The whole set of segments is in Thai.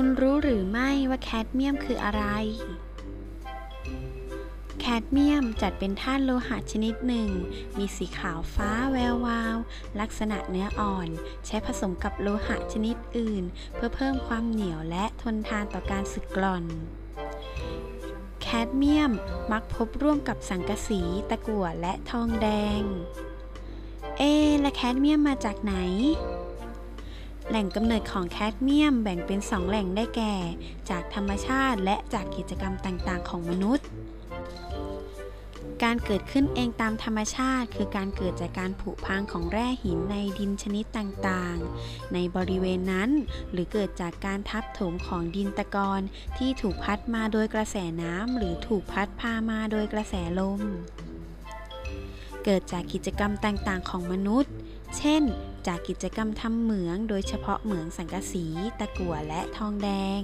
คุณรู้หรือไม่ว่าแคดเมียมคืออะไร แคดเมียมจัดเป็นธาตุโลหะชนิดหนึ่ง มีสีขาวฟ้าแวววาว ลักษณะเนื้ออ่อน ใช้ผสมกับโลหะชนิดอื่น เพื่อเพิ่มความเหนียวและทนทานต่อการสึกกร่อน แคดเมียมมักพบร่วมกับสังกะสี ตะกั่วและทองแดง เอ และแคดเมียมมาจากไหน แหล่งกำเนิดของแคดเมียมแบ่งเป็น 2 แหล่งได้แก่ จากธรรมชาติและจากกิจกรรมต่างๆ ของมนุษย์ การเกิดขึ้นเองตามธรรมชาติ คือการเกิดจากการผุพังของแร่หินในดินชนิดต่างๆ ในบริเวณนั้น หรือเกิดจากการทับถมของดินตะกอนที่ถูกพัดมาโดยกระแสน้ำหรือถูกพัดพามาโดยกระแสลม เกิดจากกิจกรรมต่างๆ ของมนุษย์ เช่น จากกิจกรรมทำเหมือง โดยเฉพาะเหมืองสังกะสี ตะกั่วและทองแดง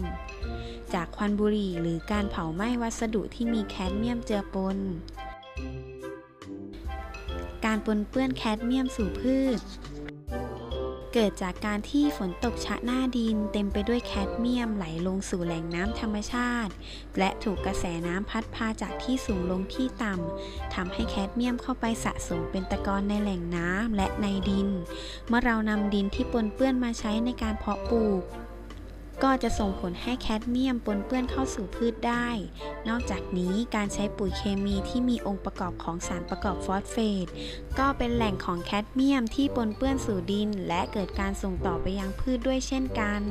จากควันบุหรี่หรือการเผาไหม้วัสดุที่มีแคดเมียมเจือปน การปนเปื้อนแคดเมียมสู่พืช เกิดจากการที่ฝนตกชะหน้าดินเต็มไปด้วยแคดเมียมไหลลงสู่แหล่งน้ำธรรมชาติ และถูกกระแสน้ำพัดพาจากที่สูงลงที่ต่ำทำให้แคดเมียมเข้าไปสะสมเป็นตะกอนในแหล่งน้ำและในดิน เมื่อเรานำดินที่ปนเปื้อนมาใช้ในการเพาะปลูก ก็จะส่งผลให้แคดเมียมปนเปื้อนเข้าสู่พืชได้ นอกจากนี้การใช้ปุ๋ยเคมีที่มีองค์ประกอบของสารประกอบฟอสเฟต ก็เป็นแหล่งของแคดเมียมที่ปนเปื้อนสู่ดิน และเกิดการส่งต่อไปยังพืชด้วยเช่นกัน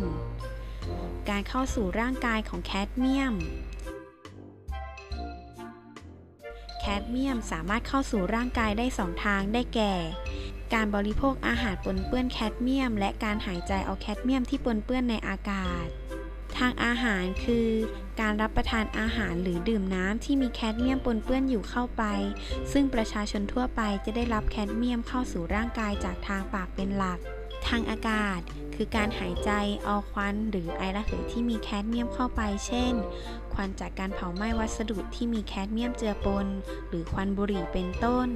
การเข้าสู่ร่างกายของแคดเมียม แคดเมียมสามารถเข้าสู่ร่างกายได้สองทางได้แก่ การบริโภคอาหารปนเปื้อนแคดเมียม และการหายใจเอาแคดเมียมที่ปนเปื้อนในอากาศ ทางอาหารคือ การรับประทานอาหารหรือดื่มน้ำที่มีแคดเมียมปนเปื้อนอยู่เข้าไป ซึ่งประชาชนทั่วไปจะได้รับแคดเมียมเข้าสู่ร่างกายจากทางปากเป็นหลัก ทางอากาศ คือการหายใจเอาควันหรือไอระเหยที่มีแคดเมียมเข้าไป เช่น ควันจากการเผาไหม้วัสดุที่มีแคดเมียมเจือปน หรือควันบุหรี่เป็นต้น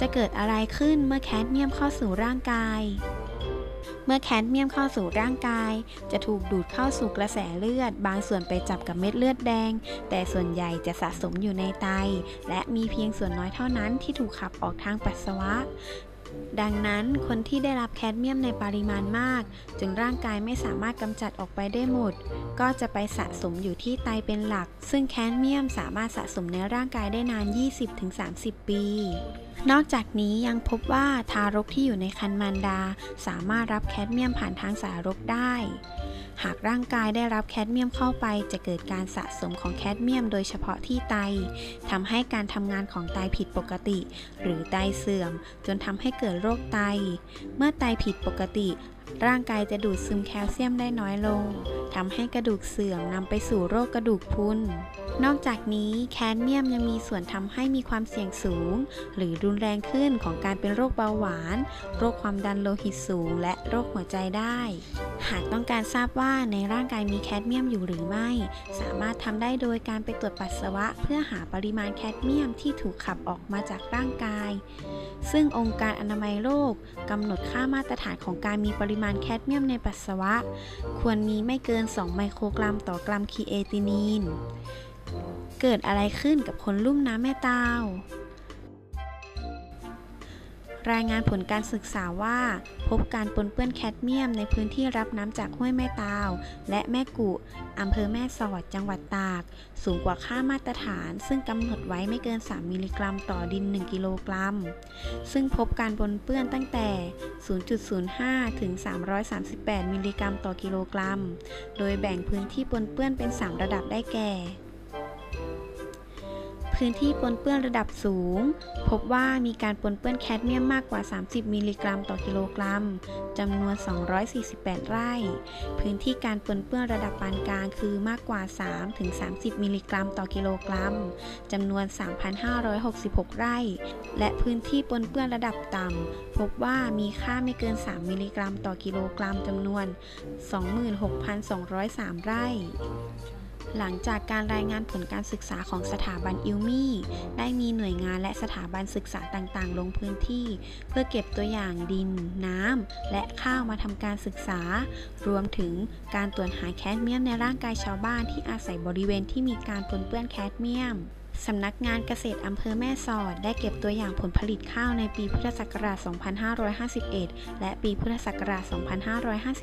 จะเกิดอะไรขึ้นเมื่อแคดเมียมเข้าสู่ร่างกาย เมื่อแคดเมียมเข้าสู่ร่างกาย จะถูกดูดเข้าสู่กระแสเลือด บางส่วนไปจับกับเม็ดเลือดแดง แต่ส่วนใหญ่จะสะสมอยู่ในไต และมีเพียงส่วนน้อยเท่านั้นที่ถูกขับออกทางปัสสาวะ ดังนั้นคนที่ได้รับแคดเมียมในปริมาณมากจึงร่างกายไม่สามารถกำจัดออกไปได้หมด ก็จะไปสะสมอยู่ที่ไตเป็นหลัก ซึ่งแคดเมียมสามารถสะสมในร่างกายได้นาน 20-30 ปี นอกจากนี้ยังพบว่าทารกที่อยู่ในครรภ์มารดา สามารถรับแคดเมียมผ่านทางสารกได้ หากร่างกายได้รับแคดเมียมเข้าไปจะเกิดการสะสมของแคดเมียมโดยเฉพาะที่ไตทำให้การทำงานของไตผิดปกติ หรือไตเสื่อม จนทำให้เกิดโรคไต เมื่อไตผิดปกติ ร่างกายจะดูดซึมแคลเซียมได้น้อยลงทำให้กระดูกเสื่อมนำไปสู่โรคกระดูกพรุน นอกจากนี้แคดเมียมยังมีส่วนทำให้มีความเสี่ยงสูง หรือรุนแรงขึ้นของการเป็นโรคเบาหวาน โรคความดันโลหิตสูง และโรคหัวใจได้ หากต้องการทราบว่าในร่างกายมีแคดเมียมอยู่หรือไม่ สามารถทำได้โดยการไปตรวจปัสสาวะ เพื่อหาปริมาณแคดเมียมที่ถูกขับออกมาจากร่างกาย ซึ่งองค์การอนามัยโลกกำหนดค่ามาตรฐานของการมีปริมาณแคดเมียมในปัสสาวะ ควรมีไม่เกิน 2 ไมโครกรัมต่อกรัมคีเอตินีน เกิดอะไรขึ้นกับคนลุ่มน้ำแม่ตาว รายงานผลการศึกษาว่า พบการปนเปื้อนแคดเมียมในพื้นที่รับน้ำจากห้วยแม่ตาว และแม่กุอำเภอแม่สอดจังหวัดตาก สูงกว่าค่ามาตรฐาน ซึ่งกำหนดไว้ไม่เกิน 3 มิลลิกรัมต่อดิน 1 กิโลกรัม ซึ่งพบการปนเปื้อนตั้งแต่ 0.05 ถึง 338 มิลลิกรัมต่อกิโลกรัม โดยแบ่งพื้นที่ปนเปื้อนเป็น 3 ระดับได้แก่ พื้นที่ปนเปื้อนระดับสูง พบว่ามีการปนเปื้อนแคดเมียมมากกว่า 30 มิลลิกรัมต่อกิโลกรัมจำนวน 248 ไร่ พื้นที่การปนเปื้อนระดับปานกลางคือมากกว่า 3-30 มิลลิกรัมต่อกิโลกรัมจำนวน 3,566 ไร่ และพื้นที่ปนเปื้อนระดับต่ำพบว่ามีค่าไม่เกิน 3 มิลลิกรัม ต่อกิโลกรัมจำนวน 26,203 ไร่ หลังจากการรายงานผลการศึกษาของสถาบันอิลมี่ได้มีหน่วยงานและสถาบันศึกษาต่างๆ ลงพื้นที่ เพื่อเก็บตัวอย่างดิน น้ำ และข้าวมาทำการศึกษา รวมถึงการตรวจหาแคดเมียมในร่างกายชาวบ้านที่อาศัยบริเวณที่มีการปนเปื้อนแคดเมียม สำนักงานเกษตรอำเภอแม่สอด ได้เก็บตัวอย่างผลผลิตข้าวในปีพุทธศักราช 2551 และปีพุทธศักราช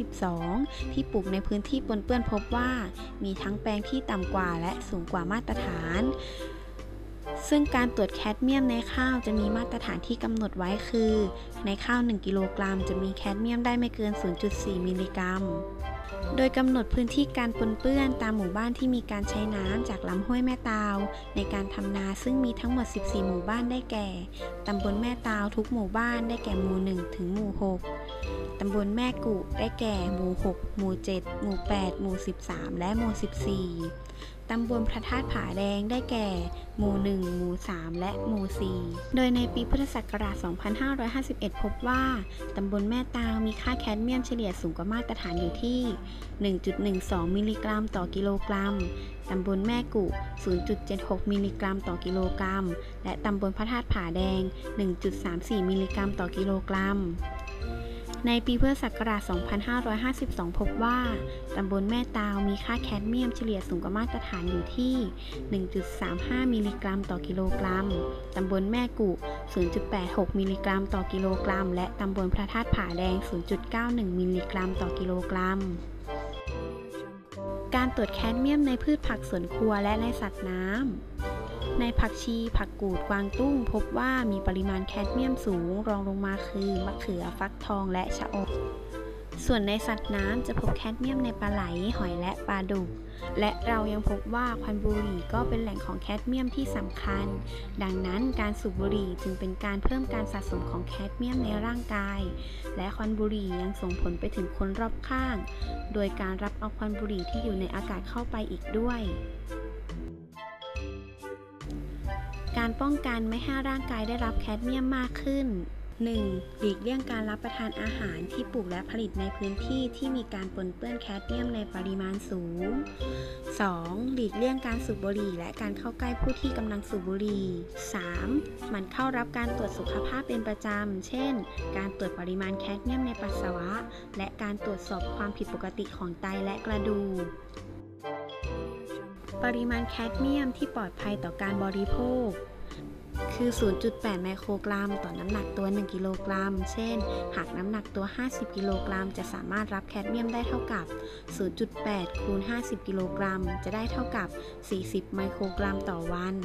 2552 ที่ปลูกในพื้นที่ปนเปื้อนพบว่า มีทั้งแปลงที่ต่ำกว่าและสูงกว่ามาตรฐาน ซึ่งการตรวจแคดเมียมในข้าวจะมีมาตรฐานที่กำหนดไว้คือ ในข้าว 1 กิโลกรัม จะมีแคดเมียมได้ไม่เกิน 0.4 มิลลิกรัม โดยกำหนดพื้นที่การปนเปื้อนตามหมู่บ้านที่มีการใช้น้ำจากลำห้วยแม่ตาว ในการทำนาซึ่งมีทั้งหมด 14 หมู่บ้านได้แก่ ตำบลแม่ตาวทุกหมู่บ้านได้แก่หมู่ 1 ถึงหมู่ 6 ตำบลแม่กุได้แก่หมู่ 6 หมู่ 7 หมู่ 8 หมู่ 13 และหมู่ 14ตำบลพระธาตุผาแดงได้แก่ หมู่ 1 หมู่ 3 และหมู่ 4 โดยในปีพุทธศักราช 2551 พบว่า ตำบลแม่ตาวมีค่าแคดเมียมเฉลี่ยสูงกว่ามาตรฐานอยู่ที่ 1.12 มิลลิกรัมต่อกิโลกรัม ตำบลแม่กุ 0.76 มิลลิกรัมต่อกิโลกรัม และตำบลพระธาตุผาแดง 1.34 มิลลิกรัมต่อกิโลกรัม ในปีพุทธศักราช 2552 พบว่า ตำบลแม่ตาวมีค่าแคดเมียมเฉลี่ยสูงกว่ามาตรฐานอยู่ที่ 1.35 มิลลิกรัมต่อกิโลกรัม ตำบลแม่กุ 0.86 มิลลิกรัมต่อกิโลกรัม และตำบลพระธาตุผาแดง 0.91 มิลลิกรัมต่อกิโลกรัมการตรวจแคดเมียมในพืชผักสวนครัวและในสัตว์น้ำ ในผักชี ผักกูดกวางตุ้ง พบว่ามีปริมาณแคดเมียมสูง รองลงมาคือมะเขือฟักทองและชะอมส่วนในสัตว์น้ำจะพบแคดเมียมในปลาไหล หอยและปลาดุก และเรายังพบว่าควันบุหรี่ก็เป็นแหล่งของแคดเมียมที่สำคัญ ดังนั้นการสูบบุหรี่จึงเป็นการเพิ่มการสะสมของแคดเมียมในร่างกาย และควันบุหรี่ยังส่งผลไปถึงคนรอบข้าง โดยการรับเอาควันบุหรี่ที่อยู่ในอากาศเข้าไปอีกด้วย การป้องกันไม่ให้ร่างกายได้รับแคดเมียมมากขึ้น 1. หลีกเลี่ยงการรับประทานอาหารที่ปลูกและผลิตในพื้นที่ที่มีการปนเปื้อนแคดเมียมในปริมาณสูง 2. หลีกเลี่ยงการสูบบุหรี่และการเข้าใกล้ผู้ที่กำลังสูบบุหรี่ 3. มันเข้ารับการตรวจสุขภาพเป็นประจำ เช่น การตรวจปริมาณแคดเมียมในปัสสาวะ และการตรวจสอบความผิดปกติของไตและกระดูก ปริมาณแคดเมียมที่ปลอดภัยต่อการบริโภค คือ 0.8 ไมโครกรัม ต่อน้ำหนักตัว 1 กิโลกรัม เช่น หากน้ำหนักตัว 50 กิโลกรัม จะสามารถรับแคดเมียมได้เท่ากับ 0.8 คูณ 50 กิโลกรัม จะได้เท่ากับ 40 ไมโครกรัมต่อวัน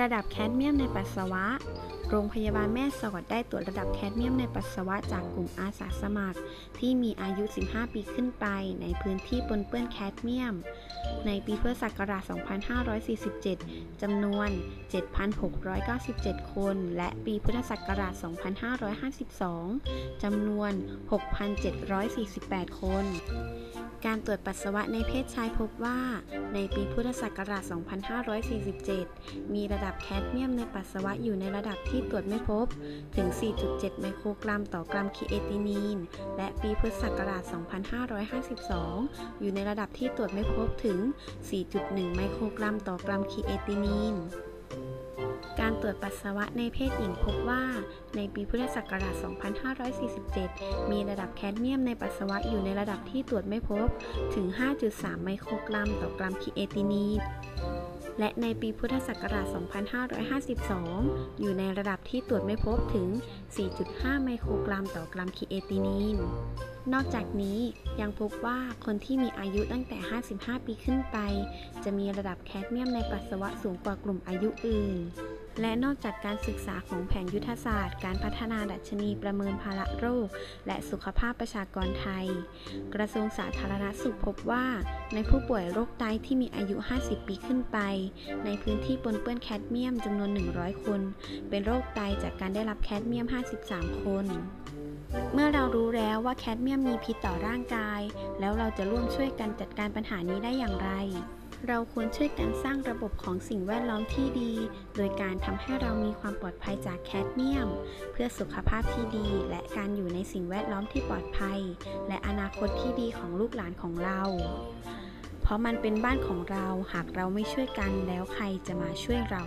ระดับแคดเมียมในปัสสาวะ โรงพยาบาลแม่สอดได้ตรวจระดับแคดเมียมในปัสสาวะจากกลุ่มอาสาสมัคร ที่มีอายุ 15 ปีขึ้นไป ในพื้นที่ปนเปื้อนแคดเมียม ในปีพุทธศักราช 2547 จำนวน 7,697 คน และปีพุทธศักราช 2552 จำนวน 6,748 คนการตรวจปัสสาวะในเพศชายพบว่า ในปีพุทธศักราช 2547 มีระดับับแคดเมียมในปัสสาวะอยู่ในระดับที่ตรวจไม่พบ ถึง 4.7 ไมโครกรัมต่อกรัมคีเอตินีน และปีพุทธศักราช 2552 อยู่ในระดับที่ตรวจไม่พบถึง 4.1 ไมโครกรัมต่อกรัมคีเอตินีนการตรวจปัสสาวะในเพศหญิงพบว่า ในปีพุทธศักราช 2547 มีระดับแคดเมียมในปัสสาวะอยู่ในระดับที่ตรวจไม่พบถึง 5.3 ไมโครกรัมต่อกรัมคีเอตินีน และในปีพุทธศักราช 2552 อยู่ในระดับที่ตรวจไม่พบถึง 4.5 ไมโครกรัมต่อกรัมคีเอตินีน นอกจากนี้ยังพบว่าคนที่มีอายุตั้งแต่ 55 ปีขึ้นไป จะมีระดับแคดเมียมในปัสสาวะสูงกว่ากลุ่มอายุอื่น และนอกจากการศึกษาของแผนยุทธศาสตร์ การพัฒนาดัชนีประเมินภาระโรค และสุขภาพประชากรไทย กระทรวงสาธารณสุขพบว่า ในผู้ป่วยโรคไตที่มีอายุ 50 ปีขึ้นไป ในพื้นที่ปนเปื้อนแคดเมียมจำนวน 100 คน เป็นโรคไตจากการได้รับแคดเมียม 53 คนเมื่อเรารู้แล้วว่าแคดเมียมมีพิษต่อร่างกาย แล้วเราจะร่วมช่วยกันจัดการปัญหานี้ได้อย่างไร เราควรช่วยกันสร้างระบบของสิ่งแวดล้อมที่ดี โดยการทำให้เรามีความปลอดภัยจากแคดเมียม เพื่อสุขภาพที่ดี และการอยู่ในสิ่งแวดล้อมที่ปลอดภัย และอนาคตที่ดีของลูกหลานของเรา เพราะมันเป็นบ้านของเรา หากเราไม่ช่วยกันแล้วใครจะมาช่วยเรา